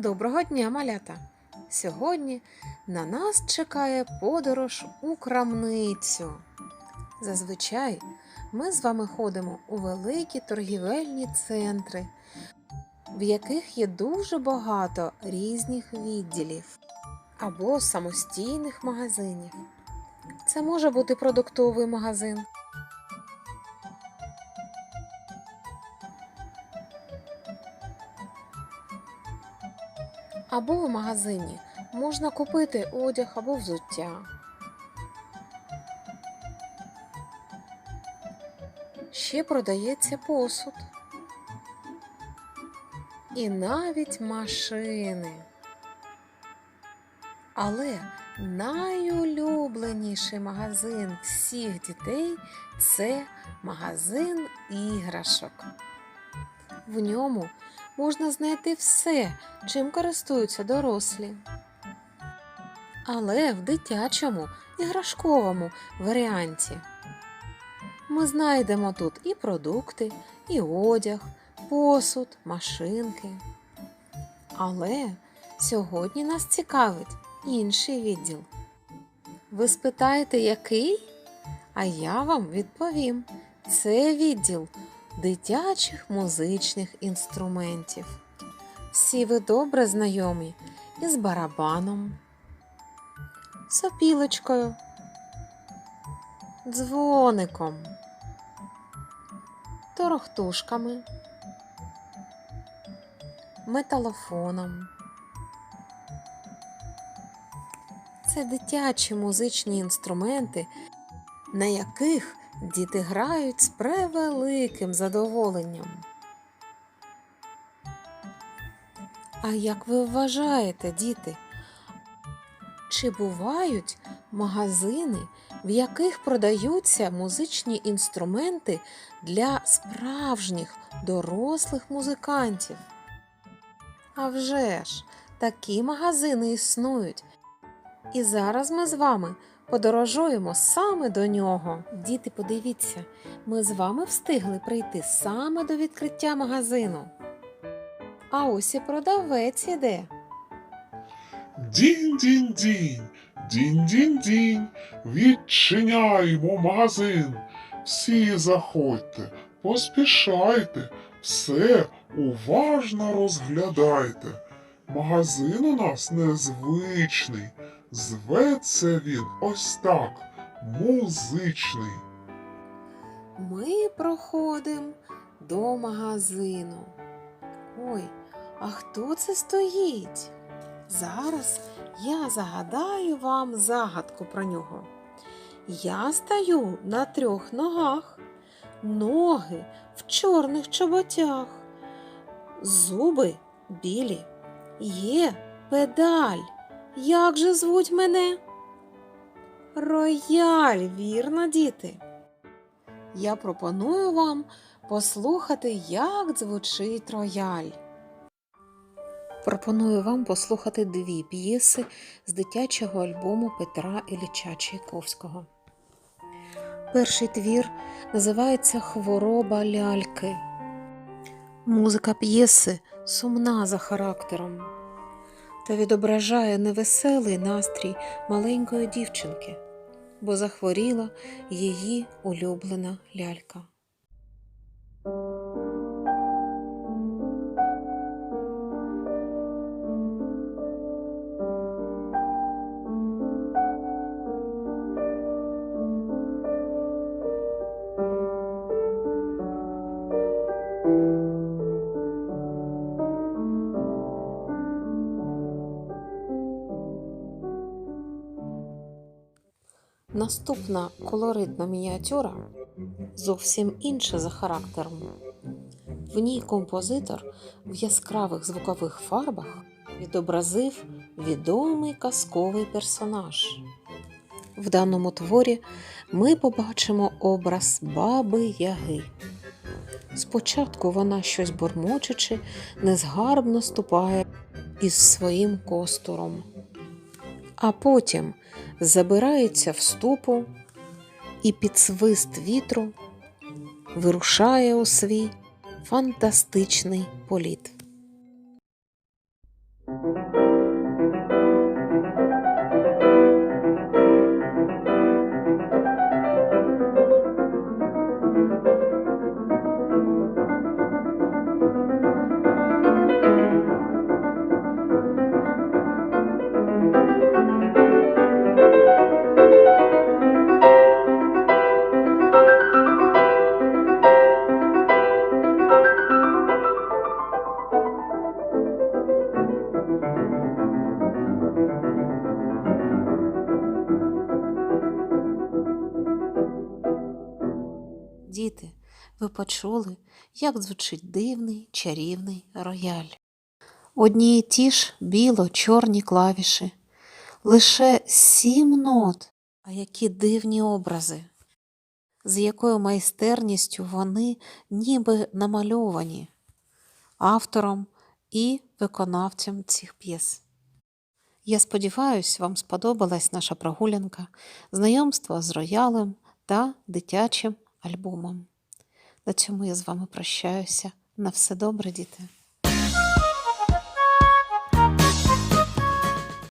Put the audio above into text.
Доброго дня, малята! Сьогодні на нас чекає подорож у крамницю. Зазвичай ми з вами ходимо у великі торгівельні центри, в яких є дуже багато різних відділів або самостійних магазинів. Це може бути продуктовий магазин, або в магазині можна купити одяг або взуття. Ще продається посуд. І навіть машини. Але найулюбленіший магазин всіх дітей це магазин іграшок. В ньому можна знайти все, чим користуються дорослі. Але в дитячому іграшковому варіанті ми знайдемо тут і продукти, і одяг, посуд, машинки. Але сьогодні нас цікавить інший відділ. Ви спитаєте, який? А я вам відповім: це відділ дитячих музичних інструментів. Всі ви добре знайомі із барабаном, сопілочкою, дзвоником, торохтушками, металофоном. Це дитячі музичні інструменти, на яких діти грають з превеликим задоволенням. А як ви вважаєте, діти? Чи бувають магазини, в яких продаються музичні інструменти для справжніх дорослих музикантів? А вже ж, такі магазини існують. І зараз ми з вами подорожуємо саме до нього. Діти, подивіться, ми з вами встигли прийти саме до відкриття магазину. А ось і продавець іде. Дінь-дінь-дінь, дінь-дінь-дінь, відчиняємо магазин. Всі заходьте, поспішайте, все уважно розглядайте. Магазин у нас незвичний, зветься він ось так, музичний. Ми проходимо до магазину. Ой, а хто це стоїть? Зараз я загадаю вам загадку про нього. Я стою на трьох ногах, ноги в чорних чоботях, зуби білі, є педаль. Як же звуть мене? Рояль, вірно, діти. Я пропоную вам послухати, як звучить рояль. Пропоную вам послухати дві п'єси з дитячого альбому Петра Ілліча Чайковського. Перший твір називається Хвороба ляльки. Музика п'єси сумна за характером та відображає невеселий настрій маленької дівчинки, бо захворіла її улюблена лялька. Наступна колоритна мініатюра зовсім інша за характером. В ній композитор в яскравих звукових фарбах відобразив відомий казковий персонаж. В даному творі ми побачимо образ баби Яги. Спочатку вона щось бурмочучи, незгарбно ступає із своїм костуром, а потім забирається в ступу і під свист вітру вирушає у свій фантастичний політ. Ви почули, як звучить дивний чарівний рояль. Одні й ті ж біло-чорні клавіші, лише сім нот, а які дивні образи, з якою майстерністю вони ніби намальовані автором і виконавцем цих п'єс. Я сподіваюся, вам сподобалась наша прогулянка, знайомство з роялем та дитячим альбомом. На цьому я з вами прощаюся. На все добре, діти!